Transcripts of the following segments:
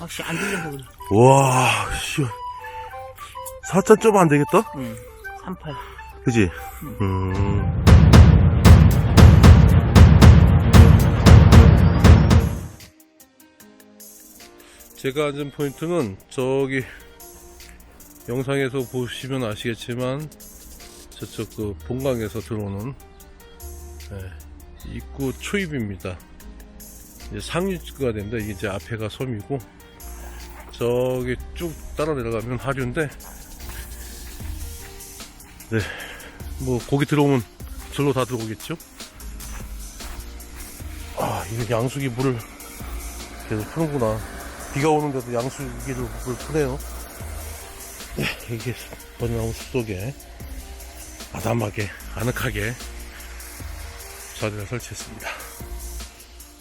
혹시 안 들려서 그래. 와, 씨. 4천 좀안 되겠다? 응. 38. 그지? 음. 제가 앉은 포인트는 저기 영상에서 보시면 아시겠지만 저쪽 그 본강에서 들어오는 예, 입구 초입입니다. 이제 상류가 됩니다. 이게 이제 앞에가 섬이고 저기 쭉 따라 내려가면 하류인데 네, 뭐 고기 들어오면 절로 다 들어오겠죠? 아, 이게 양수기 물을 계속 푸는구나. 비가 오는데도 양수기를 물 푸네요. 네, 이게 버나무 숲속에 아담하게, 아늑하게 좌대를 설치했습니다.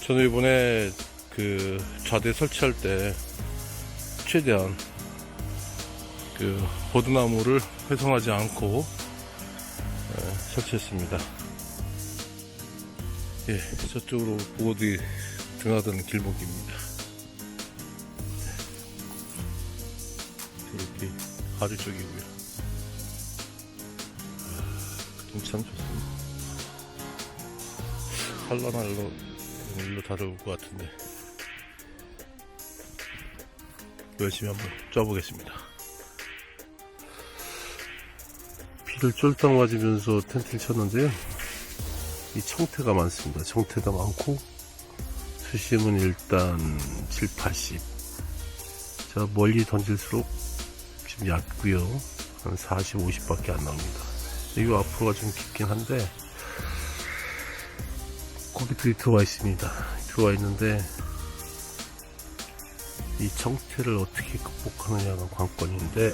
저는 이번에 그 좌대 설치할 때 최대한 그 버드나무를 훼손하지 않고 예, 설치했습니다. 예, 저쪽으로 보드 등하던 길목입니다. 이렇게 하류 쪽이고요. 아, 참 좋습니다. 한라날로 일로 다뤄올 것 같은데 열심히 한번 쪄보겠습니다. 비를 쫄딱 맞으면서 텐트를 쳤는데요. 이 청태가 많습니다. 청태가 많고 수심은 일단 7, 80. 자 멀리 던질수록 좀 얕고요. 한 40, 50밖에 안 나옵니다. 이 앞으로가 좀 깊긴 한데 거기들이 들어와 있습니다. 들어와 있는데 이 청태를 어떻게 극복하느냐가 관건인데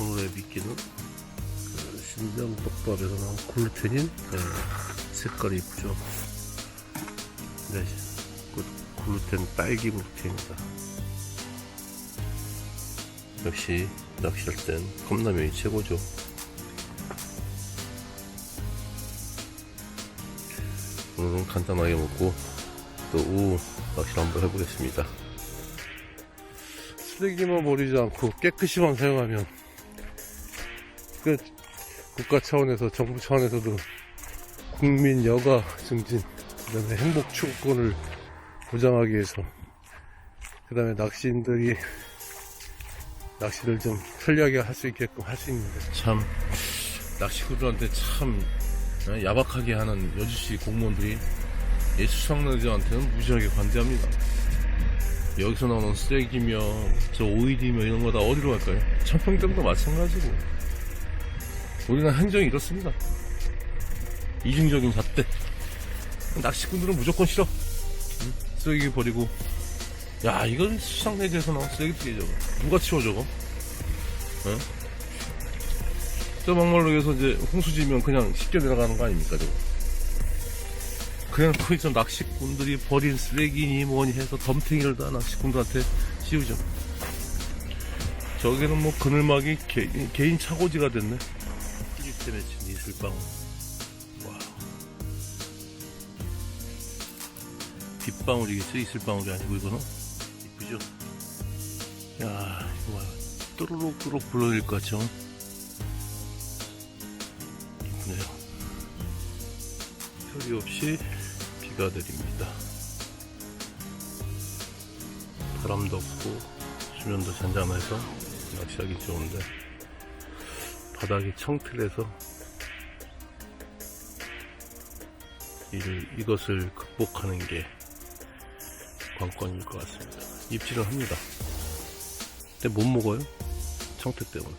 오늘의 미끼는 그 신병떡밥에서 나온 글루테닌 네, 색깔이 이쁘죠? 네, 그 글루텐 딸기 글루텐입니다. 역시 낚시할 땐 컵라면이 최고죠. 오늘은 간단하게 먹고 또 오후 낚시를 한번 해보겠습니다. 쓰레기만 버리지 않고 깨끗이만 사용하면 그 국가 차원에서 정부 차원에서도 국민 여가 증진 그다음에 행복 추구권을 보장하기 위해서 그다음에 낚시인들이 낚시를 좀 편리하게 할 수 있게끔 할 수 있는데. 참 낚시꾼들한테 참 야박하게 하는 여주시 공무원들이 예 수상자한테는 무지하게 관대합니다. 여기서 나오는 쓰레기며 저 오일이며 이런 거 다 어디로 갈까요? 청평댐도 마찬가지고 우리나라 행정이 이렇습니다. 이중적인 잣대. 낚시꾼들은 무조건 싫어. 응? 쓰레기 버리고. 야, 이건 수상내지에서 나온 쓰레기들이 저거. 누가 치워 저거? 응? 저 막말로 해서 이제 홍수지면 그냥 씻겨 내려가는 거 아닙니까 저거? 그냥 거기서 낚시꾼들이 버린 쓰레기니 뭐니 해서 덤탱이를 다 낚시꾼들한테 씌우죠. 저기는 뭐 그늘막이 개, 개인 차고지가 됐네. 시스템에 친 이슬방울. 와. 빗방울이겠죠? 이슬방울이 아니고 이거는? 이쁘죠? 야, 이거 봐요. 또르륵또르륵 불러낼 것 같죠? 이쁘네요. 소리 없이 비가 내립니다. 바람도 없고, 수면도 잔잔해서 낚시하기 좋은데, 바닥이 청틀해서 이를, 이것을 극복하는 게 관건일 것 같습니다. 입질을 합니다. 근데 못 먹어요. 청태 때문에.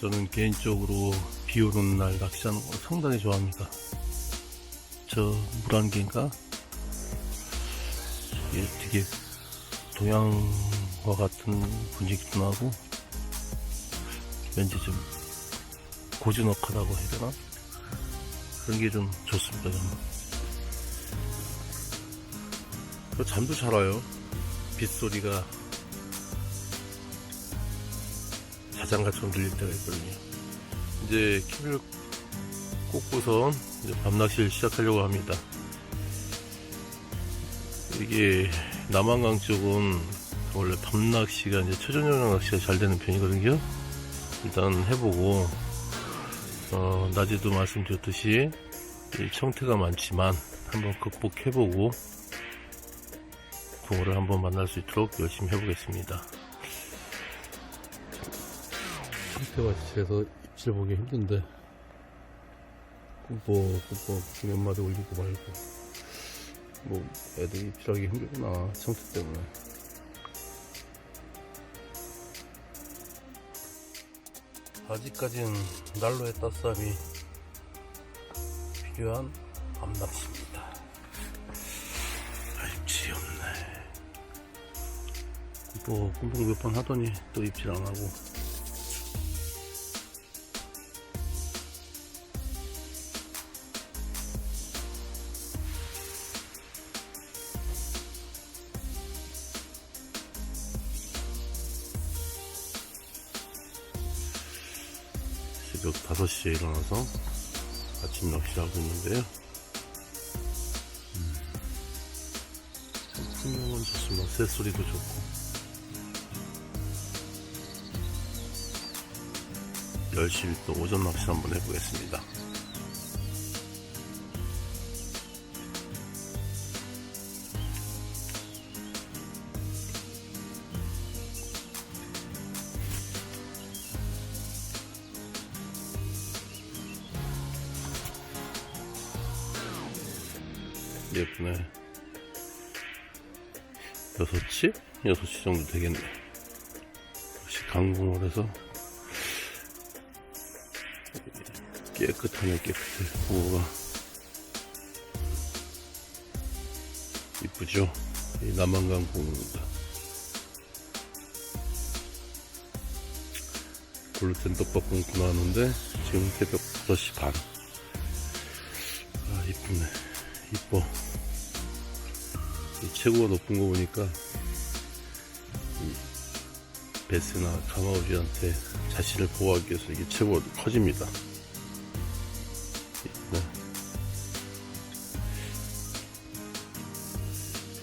저는 개인적으로 비 오는 날 낚시하는 거 상당히 좋아합니다. 저 물안개인가? 이게 되게 동양과 같은 분위기도 나고 왠지 좀 고즈넉하다고 해야 되나? 그런 게 좀 좋습니다. 그 잠도 잘 와요. 빗소리가 자장가처럼 들릴 때가 있거든요. 이제 키를 꽂고선 밤낚시를 시작하려고 합니다. 이게 남한강 쪽은 원래 밤낚시가 이제 초저녁 낚시가 잘 되는 편이거든요. 일단 해보고 어, 낮에도 말씀드렸듯이 이 청태가 많지만 한번 극복해보고 붕어를 한번 만날 수 있도록 열심히 해보겠습니다. 청태가 지쳐서 입질 보기 힘든데 꾸벅꾸벅 몇 마디 올리고 말고. 뭐 애들이 입질하기 힘들구나 청태 때문에. 아직까지는 난로의 따스함이 필요한 밤낚시입니다. 아 입질이 없네. 꾸벅꾸벅 몇 번 하더니 또 입질 안 하고 새벽 5시에 일어나서 아침 낚시를 하고 있는데요. 음, 참 풍경은 좋습니다. 새소리도 좋고. 10시 또 오전 낚시 한번 해보겠습니다. 예쁘네. 6시? 6시 정도 되겠네. 역시 강궁월에서 깨끗하네, 깨끗해. 뭐가 이쁘죠? 이 남한강 공입니다. 글루텐 떡밥 공구 나왔는데 지금 새벽 5시 반. 아, 이쁘네. 이뻐. 이 체구가 높은 거 보니까 이 베스나 가마우지한테 자신을 보호하기 위해서 이게 체구가 커집니다. 네.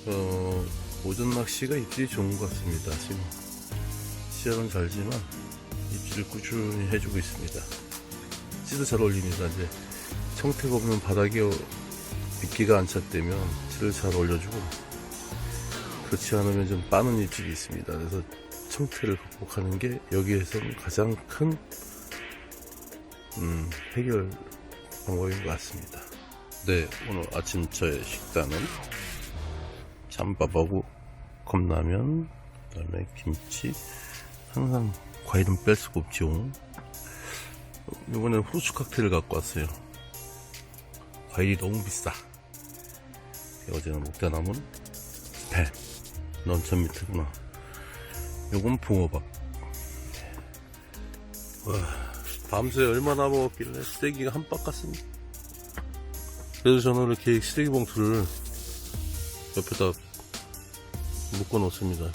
어, 오전 낚시가 입질이 좋은 것 같습니다. 지금 시작은 잘지만 입질을 꾸준히 해주고 있습니다. 찌도 잘 어울립니다. 이제 청태가 없는 바닥에 미끼가 안 찼다면 찌를 잘 올려주고 그렇지 않으면 좀 빠는 입질이 있습니다. 그래서 청태를 극복하는 게 여기에서는 가장 큰 음, 해결 방법인 것 같습니다. 네, 오늘 아침 저의 식단은 잠밥하고 컵라면, 그 다음에 김치, 항상 과일은 뺄 수가 없죠. 이번에는 후르츠 칵테일을 갖고 왔어요. 과일이 너무 비싸. 어제는 먹다 남은 배. 넌전 밑에구나. 요건 붕어밥. 와, 밤새 얼마나 먹었길래 쓰레기가 한박 같습니다. 그래서 저는 이렇게 쓰레기 봉투를 옆에다 묶어 놓습니다.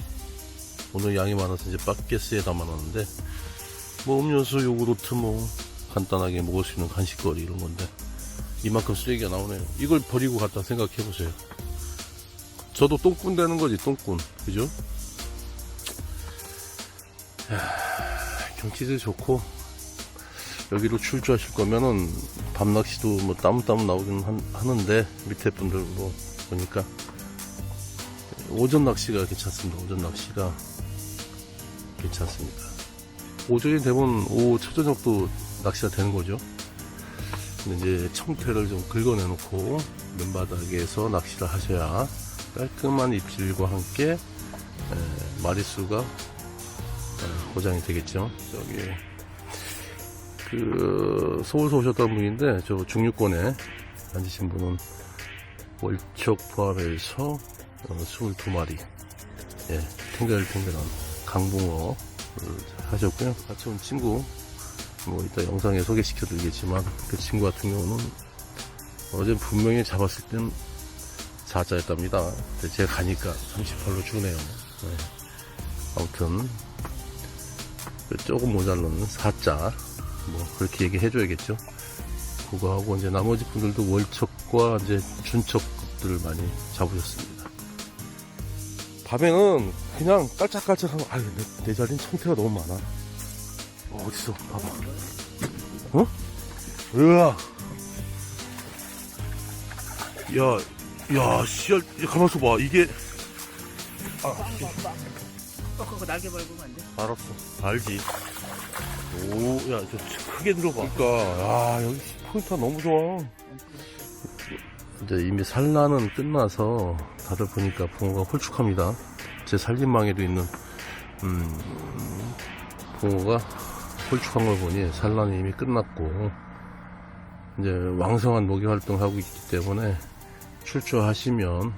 오늘 양이 많아서 이제 바켓스에 담아놨는데, 뭐 음료수, 요구르트 뭐 간단하게 먹을 수 있는 간식거리 이런 건데, 이만큼 쓰레기가 나오네요. 이걸 버리고 갔다 생각해 보세요. 저도 똥꾼 되는 거지, 똥꾼. 그죠? 야, 경치도 좋고, 여기로 출조하실 거면은, 밤낚시도 뭐 따문따문 나오긴 한- 하는데, 밑에 분들 뭐, 보니까, 오전 낚시가 괜찮습니다. 오전 낚시가 괜찮습니다. 오전이 되면 오후 초저녁도 낚시가 되는 거죠. 이제 청태를 좀 긁어내놓고 맨바닥에서 낚시를 하셔야 깔끔한 입질과 함께 에, 마리수가 에, 보장이 되겠죠. 저기 그 서울서 오셨던 분인데 저 중류권에 앉으신 분은 월척 포함해서 어, 22마리 예, 탱글탱글한 강붕어를 하셨고요. 같이 온 친구 뭐 이따 영상에 소개시켜 드리겠지만 그 친구 같은 경우는 어제 분명히 잡았을 땐 4자였답니다. 근데 제가 가니까 38로 주네요. 네. 아무튼 그 조금 모자른 4자 뭐 그렇게 얘기해 줘야겠죠. 그거 하고 이제 나머지 분들도 월척과 이제 준척급들을 많이 잡으셨습니다. 밤에는 그냥 깔짝깔짝하고 아유 내, 내 자리는 청태가 너무 많아 어, 어딨어 봐봐 어? 으아 야, 야, 씨알, 야, 가만있어 봐. 이게, 꺾고 날개 벌고면 안 돼? 알았어. 알지. 오, 야, 저 크게 들어봐. 그니까, 야, 여기 포인트가 너무 좋아. 이제 이미 산란은 끝나서 다들 보니까 붕어가 홀쭉합니다. 제 살림망에도 있는, 음, 붕어가 홀쭉한 걸 보니 산란이 이미 끝났고, 이제 왕성한 녹이 활동하고 있기 때문에 출조하시면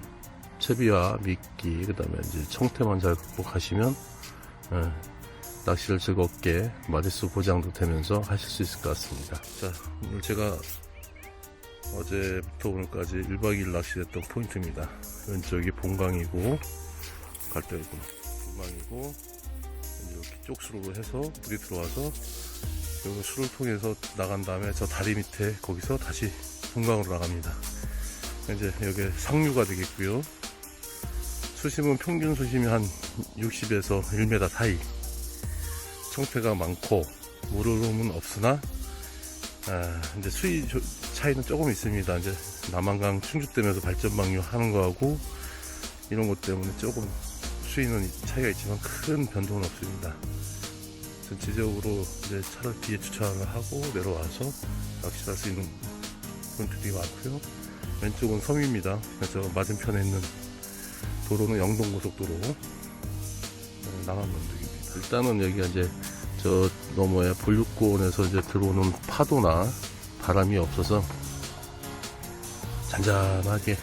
채비와 미끼, 그 다음에 이제 청태만 잘 극복하시면, 예, 낚시를 즐겁게 마리수 보장도 되면서 하실 수 있을 것 같습니다. 자, 오늘 제가 어제부터 오늘까지 1박 2일 낚시했던 포인트입니다. 왼쪽이 본강이고, 갈대이고, 본강이고, 쪽수로 해서 물이 들어와서 요 수를 통해서 나간 다음에 저 다리 밑에 거기서 다시 본강으로 나갑니다. 이제 여기 상류가 되겠고요. 수심은 평균 수심이 한 60에서 1m 사이. 청태가 많고 물흐름은 없으나 아, 이제 수위 조- 차이는 조금 있습니다. 이제 남한강 충주댐에서 발전방류 하는 거하고 이런 것 때문에 조금 수위는 차이가 있지만 큰 변동은 없습니다. 전체적으로 이제 차를 뒤에 주차를 하고 내려와서 낚시할 수 있는 포인트들이 많고요. 왼쪽은 섬입니다. 그래서 맞은편에 있는 도로는 영동고속도로 어, 남한መን득입니다. 일단은 여기가 이제 저 너머에 볼육고원에서 이제 들어오는 파도나 바람이 없어서 잔잔하게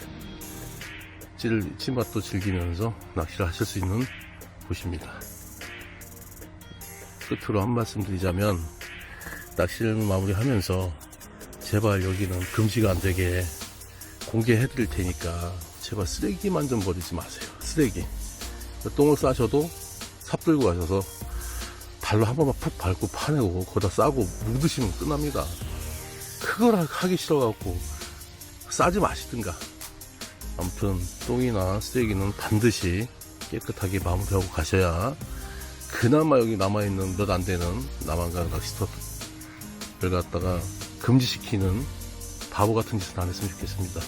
찔, 찌맛도 즐기면서 낚시를 하실 수 있는 곳입니다. 끝으로 한 말씀 드리자면 낚시를 마무리하면서 제발 여기는 금지가 안 되게 공개해 드릴 테니까 제발 쓰레기만 좀 버리지 마세요. 쓰레기. 똥을 싸셔도 삽 들고 가셔서 발로 한 번만 푹 밟고 파내고 거기다 싸고 묻으시면 끝납니다. 그걸 하- 하기 싫어갖고 싸지 마시든가. 아무튼 똥이나 쓰레기는 반드시 깨끗하게 마무리하고 가셔야 그나마 여기 남아있는 몇 안 되는 남한강 낚시터를 갖다가 금지시키는 바보 같은 짓은 안 했으면 좋겠습니다.